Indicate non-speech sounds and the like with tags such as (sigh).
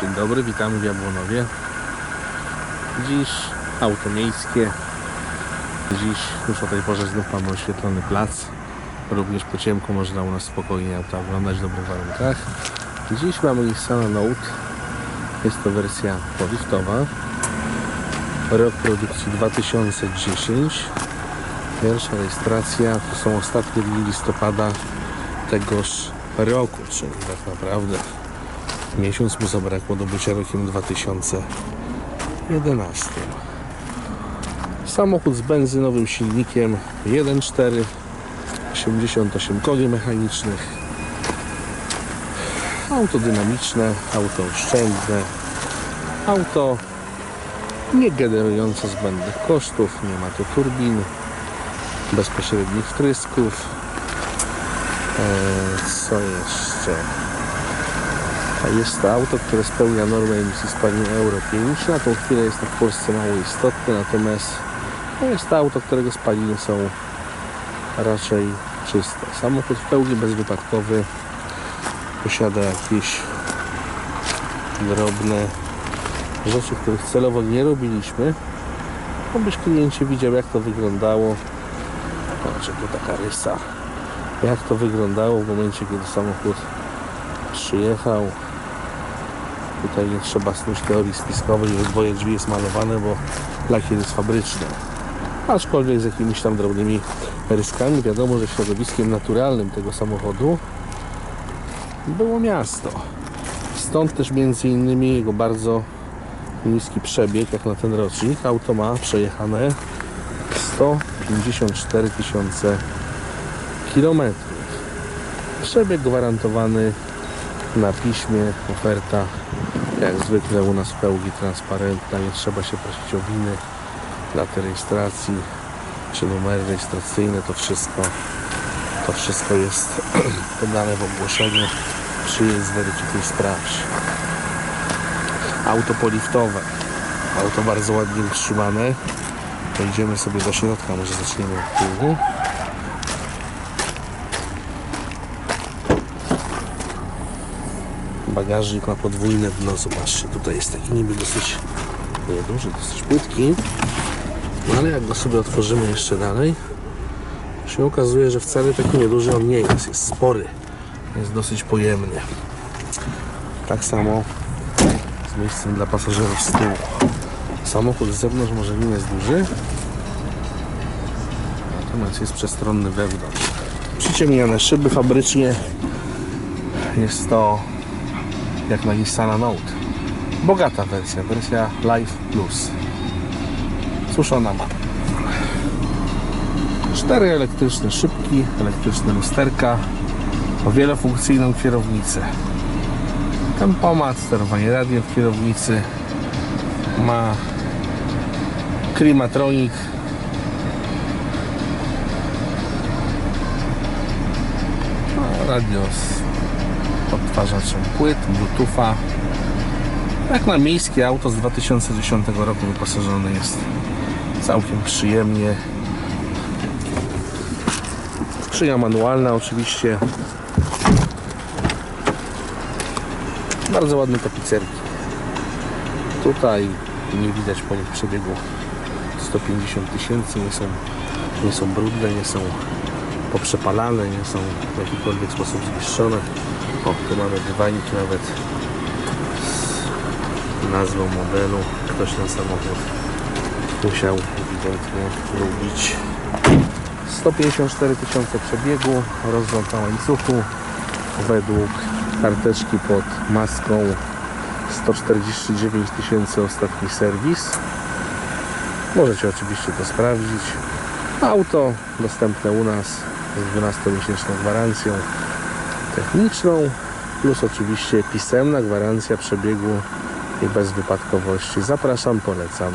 Dzień dobry, witamy w Jabłonowie. Dziś auto miejskie. Dziś już o tej porze znów mamy oświetlony plac. Również po ciemku można u nas spokojnie auta oglądać w dobrych warunkach. Dziś mamy Nissana Note. Jest to wersja poliftowa. Rok produkcji 2010. Pierwsza rejestracja to są ostatnie dni listopada tegoż roku, czyli tak naprawdę miesiąc mu zabrakło do bycia rokiem 2011. Samochód z benzynowym silnikiem 1.4 88 koni mechanicznych. Auto dynamiczne, auto oszczędne. Auto nie generujące zbędnych kosztów nie ma tu turbin bezpośrednich wtrysków Eee, co jeszcze jest to auto, które spełnia normę emisji spalin Euro 5. Na tą chwilę jest to w Polsce mało istotne, natomiast no jest to auto, którego spaliny są raczej czyste. Samochód w pełni bezwypadkowy. Posiada jakieś drobne rzeczy, których celowo nie robiliśmy. Abyś kliencie widział, jak to wyglądało. Znaczy, tu taka rysa. Jak to wyglądało w momencie, kiedy samochód przyjechał. Tutaj nie trzeba snuć teorii spiskowej, że dwoje drzwi jest malowane, bo lakier jest fabryczny. Aczkolwiek z jakimiś tam drobnymi ryskami. Wiadomo, że środowiskiem naturalnym tego samochodu było miasto. Stąd też między innymi jego bardzo niski przebieg, jak na ten rocznik. Auto ma przejechane 154 tysiące kilometrów. Przebieg gwarantowany na piśmie, oferta jak zwykle u nas w pełni transparentna, nie trzeba się prosić o winy, daty rejestracji czy numery rejestracyjne, to wszystko to wszystko jest (clears throat) podane w ogłoszeniu. Przyjedź, zweryfikuj, sprawdź. Auto poliftowe. Auto bardzo ładnie utrzymane. Wejdziemy sobie do środka, może zaczniemy od tyłu bagażnik ma podwójne dno, zobaczcie, tutaj jest taki niby dosyć nieduży, dosyć płytki, no ale jak go sobie otworzymy jeszcze dalej, się okazuje, że wcale taki nieduży on nie jest, jest spory, jest dosyć pojemny. Tak samo z miejscem dla pasażerów z tyłu. Samochód z zewnątrz może nie jest duży, natomiast jest przestronny wewnątrz. Przyciemnione szyby fabrycznie, jest to jak na Nissana Note. Bogata wersja, wersja Life Plus. Suszona ma. Cztery elektryczne szybki, elektryczne lusterka, wielofunkcyjną kierownicę. Tempomat, sterowanie radiem w kierownicy, ma klimatronik, no, radio z odtwarzaczem płyt, bluetootha. Jak na miejskie auto z 2010 roku wyposażone jest całkiem przyjemnie. Skrzynia manualna oczywiście. Bardzo ładne tapicerki. Tutaj nie widać po nich przebiegu 150 tysięcy, nie są, nie są brudne, nie są poprzepalane, nie są w jakikolwiek sposób zniszczone. O, tu mamy dywanik nawet z nazwą modelu. Ktoś ten samochód musiał ewidentnie lubić. 154 tysiące przebiegu, rozgląd na łańcuchu według karteczki pod maską 149 tysięcy ostatni serwis. Możecie oczywiście to sprawdzić. Auto dostępne u nas z 12-miesięczną gwarancją techniczną, plus oczywiście pisemna gwarancja przebiegu i bezwypadkowości. Zapraszam, polecam.